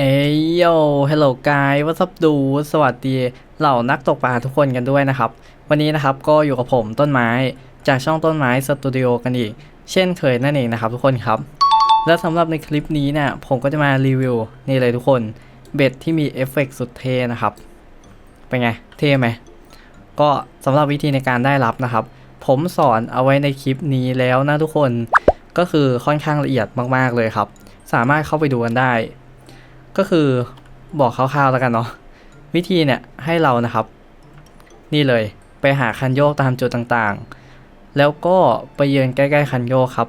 เอ้ยโยฮัลโหลกายวัสดู สวัสดี เหล่านักตกปลาทุกคนกันด้วยนะครับ วันนี้นะครับก็อยู่กับผมต้นไม้ จากช่องต้นไม้สตูดิโอกันอีก เช่นเคยนั่นเองนะครับทุกคนครับ และสำหรับในคลิปนี้เนี่ยผมก็จะมารีวิวนี่เลยทุกคน เบ็ดที่มีเอฟเฟกต์สุดเท่นะครับ เป็นไง เท่ไหม ก็สำหรับวิธีในการได้รับนะครับ ผมสอนเอาไว้ในคลิปนี้แล้วนะทุกคน ก็คือค่อนข้างละเอียดมากๆเลยครับ สามารถเข้าไปดูกันได้ ก็คือบอกคร่าวๆแล้วกันเนาะวิธีเนี่ยให้เรานะครับ นี่เลยไปหาคันโยกตามจุดต่างๆ แล้วก็ไปยืนใกล้ๆคันโยกครับ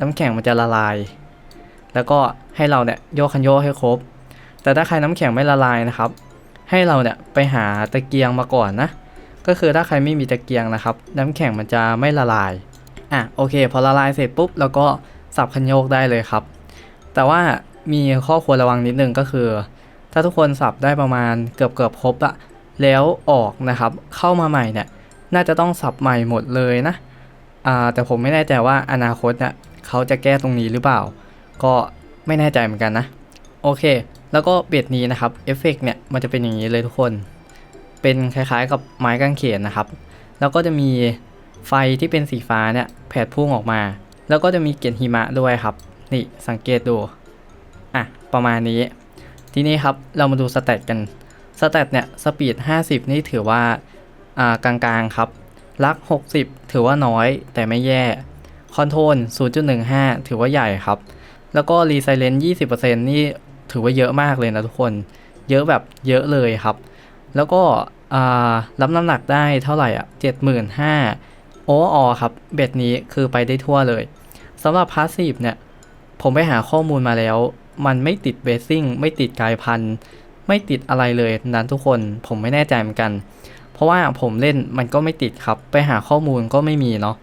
น้ำแข็งมันจะละลาย แล้วก็ให้เราเนี่ยโยกคันโยกให้ครบ แต่ถ้าใครน้ำแข็งไม่ละลายนะครับ ให้เราเนี่ยไปหาตะเกียงมาก่อนนะก็คือถ้าใครไม่มีตะเกียงนะครับ น้ำแข็งมันจะไม่ละลายอะโอเค พอละลายเสร็จปุ๊บ แล้วก็สับคันโยกได้เลยครับ แต่ว่า มีข้อควรระวังนิดนึงก็คือ ถ้าทุกคนสับได้ประมาณเกือบเกือบครบอะแล้วออกนะครับเข้ามาใหม่เนี่ยน่าจะต้องสับใหม่หมดเลยนะอ่าแต่ผมไม่แน่ใจว่าอนาคตเนี่ยเขาจะแก้ตรงนี้หรือเปล่า ก็ไม่แน่ใจเหมือนกันนะ โอเค แล้วก็เบ็ดนี้นะครับเอฟเฟกเนี่ยมันจะเป็นอย่างนี้เลยทุกคน เป็นคล้ายๆกับไม้กางเขนนะครับ แล้วก็จะมีไฟที่เป็นสีฟ้าเนี่ยแผดพุ่งออกมา แล้วก็จะมีเกล็ดหิมะด้วยครับ นี่สังเกตดู ประมาณนี้ ทีนี้ครับเรามาดูสเตตกันสเตตเนี่ยสปีด 50 นี่ถือว่าอ่ากลางๆครับ ลัก 60 ถือว่าน้อยแต่ไม่แย่ คอนโทรล 0.15 ถือว่าใหญ่ครับ แล้วก็รีไซเลนต์20%นี่ถือว่าเยอะมากเลยนะทุกคน เยอะแบบเยอะเลยครับ แล้วก็รับน้ำหนักได้เท่าไหร่อะ 75,000โอเวอร์ออครับ เบ็ดนี้คือไปได้ทั่วเลยสำหรับพาสซีฟเนี่ย ผมไปหาข้อมูลมาแล้ว มันไม่ติดเบสซิ่งไม่ติดกายพันธุ์ไม่ติดอะไรเลยนั้นทุกคนผมไม่แน่ใจเหมือนกัน เพราะว่าผมเล่นมันก็ไม่ติดครับ ไปหาข้อมูลก็ไม่มีเนาะ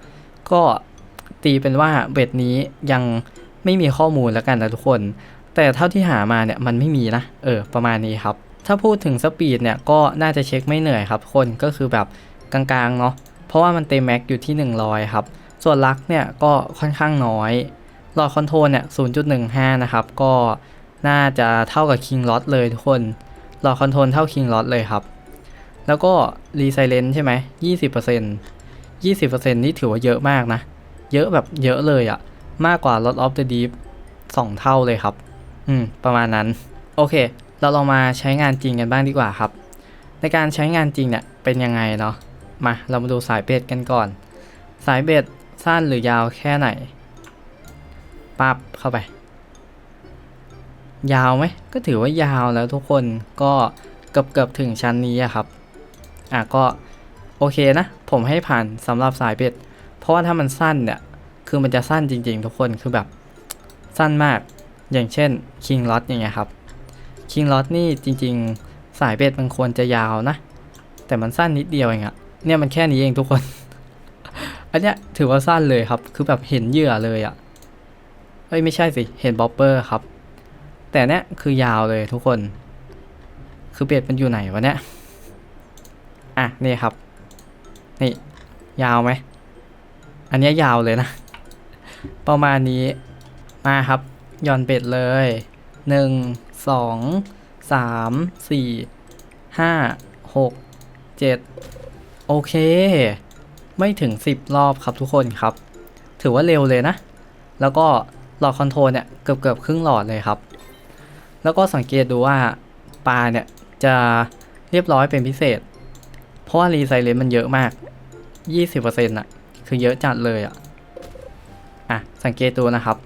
ก็ตีเป็นว่าเบ็ดนี้ยังไม่มีข้อมูลแล้วกันนะทุกคน แต่เท่าที่หามาเนี่ยมันไม่มีนะเออประมาณนี้ครับ ถ้าพูดถึงสปีดเนี่ยก็น่าจะเช็คไม่เหนื่อยครับ คนก็คือแบบกลางๆเนาะเพราะว่ามันเต็มแม็กอยู่ที่ 100 ครับ ส่วนลักเนี่ยก็ค่อนข้างน้อย หลอดคอนโทรลเนี่ย 0.15 นะครับ ก็น่าจะเท่ากับ King Lot เลยทุกคนหลอดคอนโทรลเท่า King Lot เลยครับ แล้วก็รีไซเลนใช่ไหม 20% 20%นี่ถือว่าเยอะมากนะ เยอะแบบเยอะเลยอะมากกว่า Lot of the Deep 2 เท่าเลยครับ อืม ประมาณนั้น โอเค เราลองมาใช้งานจริงกันบ้างดีกว่าครับ ในการใช้งานจริงเนี่ย เป็นยังไงเนาะ มา เรามาดูสายเบ็ดกันก่อน สายเบ็ดสั้นหรือยาวแค่ไหน ปั๊บเข้าไป ยาวไหมก็ถือว่ายาวแล้วทุกคนก็เกือบเกือบถึงชั้นนี้ครับ อะก็โอเคนะ ผมให้ผ่านสำหรับสายเบ็ดเพราะว่าถ้ามันสั้นเนี่ย คือมันจะสั้นจริง ๆ ทุกคนคือแบบสั้นมากอย่างเช่น King Lot อย่างเงี้ยครับ King Lot นี่จริง ๆ สายเบ็ดมันควรจะยาวนะ แต่มันสั้นนิดเดียวเองอะเนี่ยมันแค่นี้เองทุกคน อันเนี้ยถือว่าสั้นเลยครับ คือแบบเห็นเหยื่อเลยอะ เอ้ยไม่ใช่สิเห็นบ๊อบเปอร์ครับ แต่เนี้ยคือยาวเลยทุกคน คือเบ็ดมันอยู่ไหนวะเนี่ยอะนี่ครับ นี่ ยาวไหม อันเนี้ยยาวเลยนะ ประมาณนี้มาครับย่อนเบ็ดเลยหนึ่งสองสามสี่ห้าหกเจ็ดโอเค ไม่ถึง10รอบครับทุกคนครับ ถือว่าเร็วเลยนะ แล้วก็ หลอดคอนโทรลเนี่ยเกือบเกือบครึ่งหลอดเลยครับ แล้วก็สังเกตดูว่าปลาเนี่ยจะเรียบร้อยเป็นพิเศษ เพราะว่ารีไซเลนมันเยอะมาก 20%อะคือเยอะจัดเลยอะอะสังเกตดูนะครับ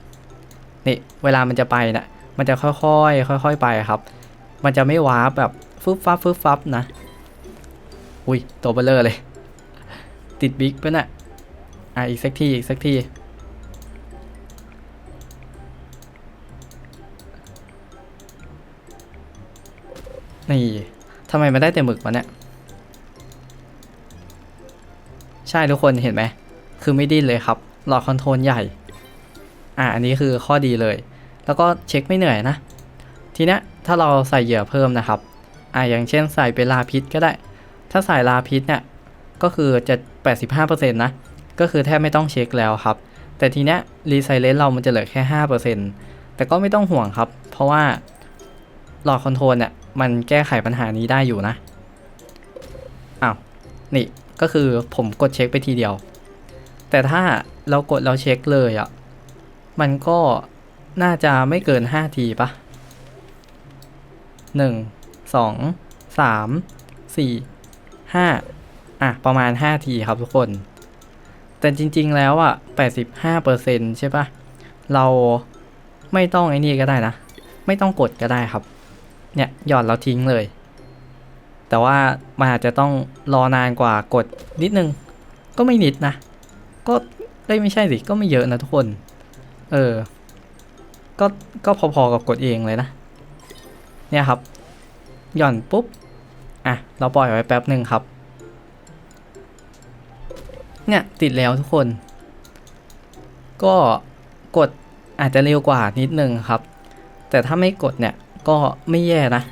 นี่เวลามันจะไปเนี่ยมันจะค่อยๆค่อย ๆ ไปครับ มันจะไม่วาแบบฟึบฟับฟึบฟับนะ อุ้ยตัวเบลเลอร์เลย ติดบิ๊กไปนี่ยอะอีกสักทีอีกสักที นี่ทำไมมันได้แต่หมึกวะเนี่ย ใช่ทุกคนเห็นไหม คือไม่ดิ้นเลยครับ หลอดคอนโทรลใหญ่ อะอันนี้คือข้อดีเลย แล้วก็เช็คไม่เหนื่อยนะ ทีนี้ถ้าเราใส่เหยื่อเพิ่มนะครับ อะอย่างเช่นใส่เป็นลาพิษก็ได้ ถ้าใส่ลาพิษเนี่ยก็คือจะ 85%นะ ก็คือแทบไม่ต้องเช็คแล้วครับ แต่ทีเนี้ยรีไซเลนเรามันจะเหลือแค่ 5%แต่ก็ไม่ต้องห่วงครับ เพราะว่าหลอดคอนโทรลเนี่ย มันแก้ไขปัญหานี้ได้อยู่นะอ้าวนี่ก็คือผมกดเช็คไปทีเดียว แต่ถ้าเรากดเราเช็คเลยอะ่ะมันก็น่าจะไม่เกิน 5 ทีปะหนึ่งสองสามสี่ห้าอะ ประมาณ 5 ทีครับทุกคน แต่จริงๆแล้วอะ 85%ใช่ปะเราไม่ต้องไอ้นี่ก็ได้นะ ไม่ต้องกดก็ได้ครับ เนี่ยหย่อนแล้วทิ้งเลย แต่ว่ามันอาจจะต้องรอนานกว่ากดนิดนึง ก็ไม่นิดนะ ก็เอ้ไม่ใช่สิ ก็ไม่เยอะนะทุกคน เออ ก็ก็พอๆกับกดเองเลยนะ เนี่ยครับ หย่อนปุ๊บ อะ เราปล่อยไว้แป๊บหนึ่งครับ เนี่ยติดแล้วทุกคน ก็กดอาจจะเร็วกว่านิดนึงครับ แต่ถ้าไม่กดเนี่ย ก็ไม่แย่นะ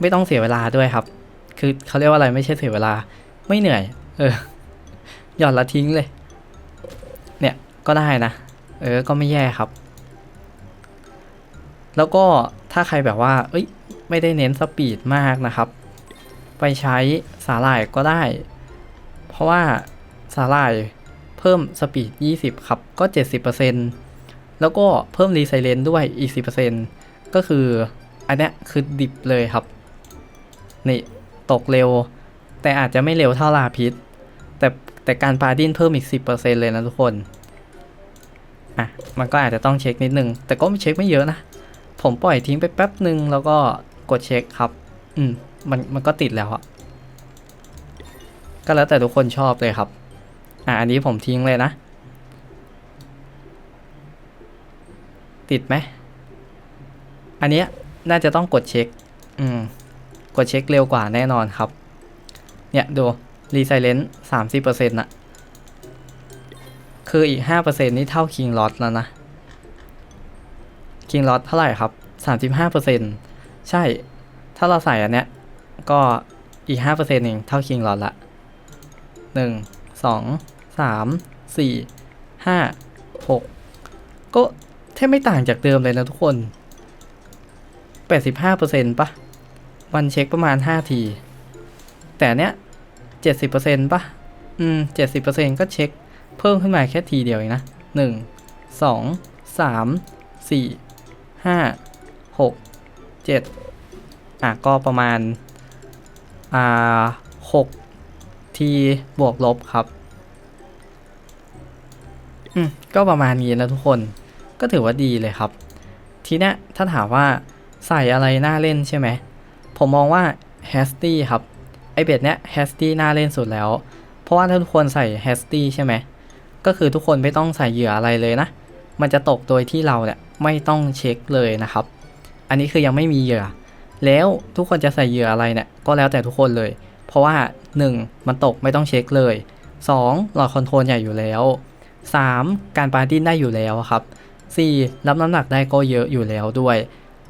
ไม่ต้องเสียเวลาด้วยครับ คือเขาเรียกว่าอะไรไม่ใช่เสียเวลา ไม่เหนื่อย เออ หย่อนละทิ้งเลย เนี่ยก็ได้นะ เออ ก็ไม่แย่ครับ แล้วก็ถ้าใครแบบว่า เอ้ย ไม่ได้เน้นสปีดมากนะครับ ไปใช้สาหร่ายก็ได้ เพราะว่าสาหร่ายเพิ่มสปีด 20 ครับ ก็ 70%แล้วก็เพิ่มรีไซเลนด้วยอีก 10%ก็คือ อันเนี้ยคือดิบเลยครับ นี่ตกเร็ว แต่อาจจะไม่เร็วเท่าลาพิษ แต่แต่การปาดิ้นเพิ่มอีก 10%เลยนะทุกคน อะ มันก็อาจจะต้องเช็คนิดนึง แต่ก็ไม่เช็คไม่เยอะนะ ผมปล่อยทิ้งไปแป๊บหนึ่งแล้วก็กดเช็คครับ อืม มันมันก็ติดแล้วอะก็แล้วแต่ทุกคนชอบเลยครับ อะ อันนี้ผมทิ้งเลยนะ ติดไหม อันเนี้ย น่าจะต้องกดเช็ค อืม กดเช็คเร็วกว่าแน่นอนครับ เนี่ยดูรีไซเลนต์สามสิบเปอร์เซ็นต์ะคืออีกห้าเปอร์เซ็นต์นี่เท่าคิงลอตแล้วนะคิงลอตเท่าไหร่ครับสามสิบห้าเปอร์เซ็นต์ใช่ ถ้าเราใส่อันเนี้ย ก็อีกห้าเปอร์เซ็นต์เองเท่าคิงลอตละหนึ่งสองสามสี่ห้าหกก็แทบไม่ต่างจากเดิมเลยนะทุกคน 85%ปะวันเช็คประมาณ 5 ที แต่เนี้ย 70%ปะอืม 70%ก็เช็คเพิ่มขึ้นมาแค่ทีเดียวเองนะ 1 2 3 4 5 6 7 อะ ก็ประมาณ อ่า 6 ทีบวกลบครับ อืม ก็ประมาณนี้นะทุกคน ก็ถือว่าดีเลยครับ ทีเนี้ยถ้าถามว่า ใส่อะไรน่าเล่นใช่ไหม ผมมองว่า h a s t y ครับ ไอเบ็ดเนี้ย h a s t y น่าเล่นสุดแล้ว เพราะว่าถ้าทุกคนใส่ h a s t y ใช่ไหม ก็คือทุกคนไม่ต้องใส่เหยื่ออะไรเลยนะ มันจะตกโดยที่เราเนี่ยไม่ต้องเช็คเลยนะครับ อันนี้คือยังไม่มีเหยื่อ แล้วทุกคนจะใส่เหยื่ออะไรเนี่ยก็แล้วแต่ทุกคนเลย เพราะว่า 1. มันตกไม่ต้องเช็คเลย 2. หลอดคอนโทรลใหญ่อยู่แล้ว 3. การปาดิ้ได้อยู่แล้วครับ 4. รับน้ำหนักได้ก็เยอะอยู่แล้วด้วย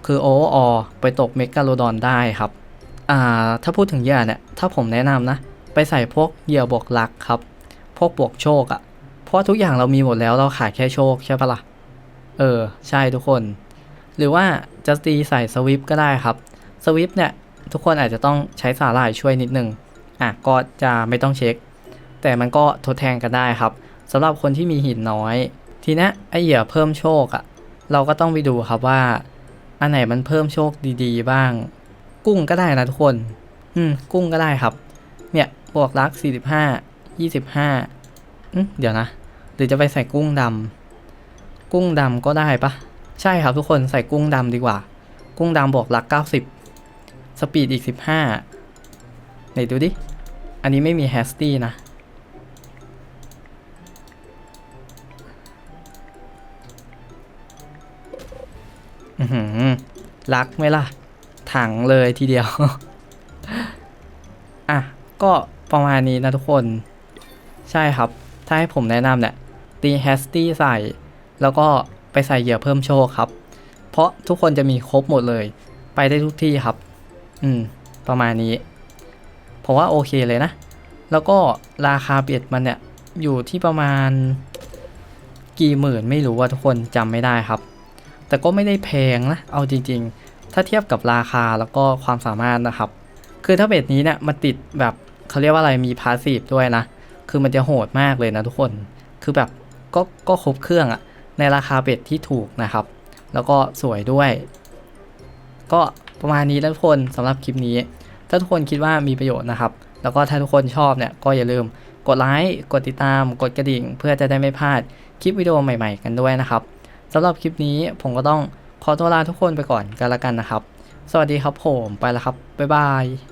คือโอออไปตกเมกาโลดอนได้ครับ อ่า ถ้าพูดถึงเหยื่อเนี่ย ถ้าผมแนะนำนะ ไปใส่พวกเหยื่อบวกลักครับ พวกบวกโชคอะ่ะเพราะทุกอย่างเรามีหมดแล้วเราขาดแค่โชคใช่ปะละ่ะ เออ ใช่ทุกคน หรือว่าจะตีใส่สวิปก็ได้ครับ สวิปเนี่ย ทุกคนอาจจะต้องใช้สาหร่ายช่วยนิดนึง อะ ก็จะไม่ต้องเช็ค แต่มันก็ทดแทนกันได้ครับสำหรับคนที่มีหินน้อย ทีนี้ไอเหยื่อเพิ่มโชคอะ่ะเราก็ต้องไปดูครับว่า อันไหนมันเพิ่มโชคดีๆ บ้าง กุ้งก็ได้นะทุกคน อืม กุ้งก็ได้ครับ เนี่ย บวกรัก45 25อืมเดี๋ยวนะ หรือจะไปใส่กุ้งดำ กุ้งดำก็ได้ปะ ใช่ครับทุกคนใส่กุ้งดำดีกว่า กุ้งดำบวกรัก90สปีดอีก15ไหนดูดิ อันนี้ไม่มีแฮสตี้นะ รักไหมล่ะ ถังเลยทีเดียว อะ ก็ประมาณนี้นะทุกคน ใช่ครับ ถ้าให้ผมแนะนำเนี่ย ตีแฮสตี้ใส่ แล้วก็ไปใส่เหยื่อเพิ่มโชคครับ เพราะทุกคนจะมีครบหมดเลย ไปได้ทุกที่ครับ อืม ประมาณนี้ผมว่าโอเคเลยนะ แล้วก็ราคาเบียดมันเนี่ย อยู่ที่ประมาณ กี่หมื่นไม่รู้ว่าทุกคนจำไม่ได้ครับ แต่ก็ไม่ได้แพงนะ เอาจริง ๆ ถ้าเทียบกับราคาแล้วก็ความสามารถนะครับ คือถ้าเบ็ดนี้เนี่ยมันติดแบบเขาเรียกว่าอะไรมีพาสซีฟด้วยนะ คือมันจะโหดมากเลยนะทุกคน คือแบบก็ก็ครบเครื่องอะในราคาเบ็ดที่ถูกนะครับ แล้วก็สวยด้วย ก็ประมาณนี้นะทุกคนสำหรับคลิปนี้ ถ้าทุกคนคิดว่ามีประโยชน์นะครับ แล้วก็ถ้าทุกคนชอบเนี่ยก็อย่าลืมกดไลค์ กดติดตาม กดกระดิ่ง เพื่อจะได้ไม่พลาดคลิปวิดีโอใหม่ๆ กันด้วยนะครับ สำหรับคลิปนี้ผมก็ต้องขอตัวลาทุกคนไปก่อนกันละกันนะครับ สวัสดีครับผมไปแล้วครับ บ๊ายบาย